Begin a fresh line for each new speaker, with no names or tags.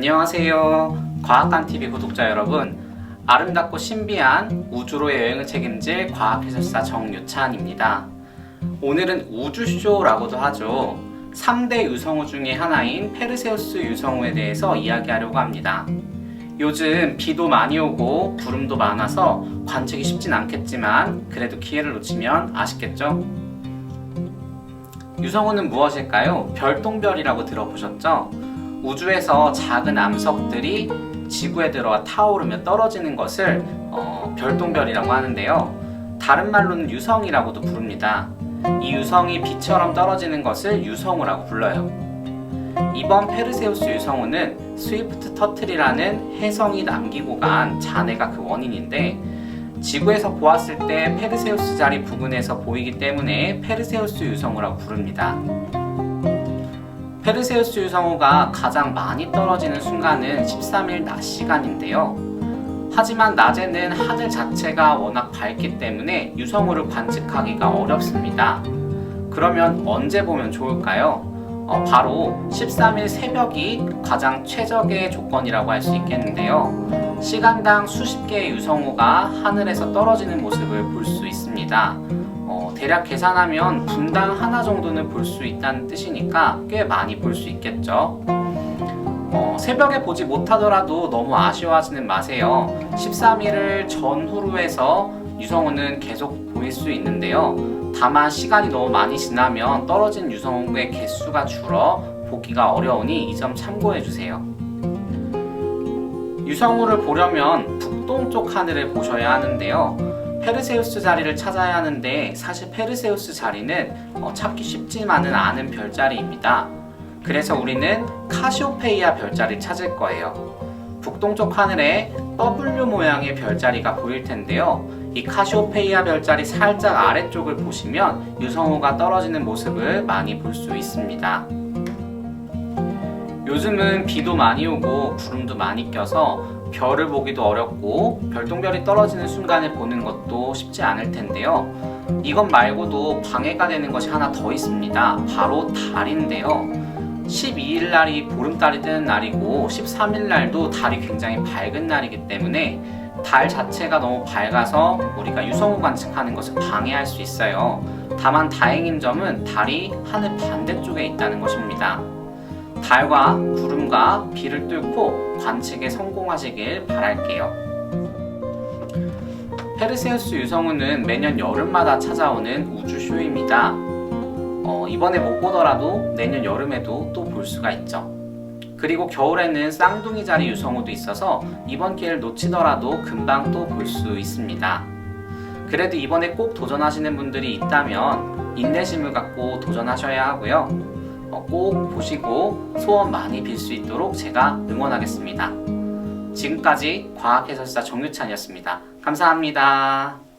안녕하세요. 과학관TV 구독자 여러분. 아름답고 신비한 우주로의 여행을 책임질 과학해설사 정유찬입니다. 오늘은 우주쇼라고도 하죠. 3대 유성우 중에 하나인 페르세우스 유성우에 대해서 이야기하려고 합니다. 요즘 비도 많이 오고 구름도 많아서 관측이 쉽진 않겠지만 그래도 기회를 놓치면 아쉽겠죠? 유성우는 무엇일까요? 별똥별이라고 들어보셨죠? 우주에서 작은 암석들이 지구에 들어와 타오르며 떨어지는 것을 어, 별똥별이라고 하는데요. 다른 말로는 유성이라고도 부릅니다. 이 유성이 비처럼 떨어지는 것을 유성우라고 불러요. 이번 페르세우스 유성우는 스위프트 터틀이라는 혜성이 남기고 간 잔해가 그 원인인데 지구에서 보았을 때 페르세우스 자리 부근에서 보이기 때문에 페르세우스 유성우라고 부릅니다. 페르세우스 유성우가 가장 많이 떨어지는 순간은 13일 낮 시간인데요. 하지만 낮에는 하늘 자체가 워낙 밝기 때문에 유성우를 관측하기가 어렵습니다. 그러면 언제 보면 좋을까요? 어, 바로 13일 새벽이 가장 최적의 조건이라고 할 수 있겠는데요. 시간당 수십 개의 유성우가 하늘에서 떨어지는 모습을 볼 수 있습니다. 어, 대략 계산하면 분당 하나 정도는 볼 수 있다는 뜻이니까 꽤 많이 볼 수 있겠죠. 어, 새벽에 보지 못하더라도 너무 아쉬워하지는 마세요. 13일을 전후로 해서 유성우는 계속 보일 수 있는데요. 다만 시간이 너무 많이 지나면 떨어진 유성우의 개수가 줄어 보기가 어려우니 이 점 참고해 주세요. 유성우를 보려면 북동쪽 하늘을 보셔야 하는데요. 페르세우스 자리를 찾아야 하는데 사실 페르세우스 자리는 어, 찾기 쉽지만은 않은 별자리입니다. 그래서 우리는 카시오페이아 별자리를 찾을 거예요. 북동쪽 하늘에 W 모양의 별자리가 보일 텐데요. 이 카시오페이아 별자리 살짝 아래쪽을 보시면 유성우가 떨어지는 모습을 많이 볼 수 있습니다. 요즘은 비도 많이 오고 구름도 많이 껴서 별을 보기도 어렵고 별똥별이 떨어지는 순간을 보는 것도 쉽지 않을 텐데요. 이것 말고도 방해가 되는 것이 하나 더 있습니다. 바로 달인데요. 12일 날이 보름달이 뜨는 날이고 13일 날도 달이 굉장히 밝은 날이기 때문에 달 자체가 너무 밝아서 우리가 유성우 관측하는 것을 방해할 수 있어요. 다만 다행인 점은 달이 하늘 반대쪽에 있다는 것입니다. 달과 구름과 비를 뚫고 관측에 성공하시길 바랄게요. 페르세우스 유성우는 매년 여름마다 찾아오는 우주쇼입니다. 어, 이번에 못 보더라도 내년 여름에도 또 볼 수가 있죠. 그리고 겨울에는 쌍둥이 자리 유성우도 있어서 이번 기회를 놓치더라도 금방 또 볼 수 있습니다. 그래도 이번에 꼭 도전하시는 분들이 있다면 인내심을 갖고 도전하셔야 하고요. 어, 꼭 보시고 소원 많이 빌 수 있도록 제가 응원하겠습니다. 지금까지 과학해설사 정유찬이었습니다. 감사합니다.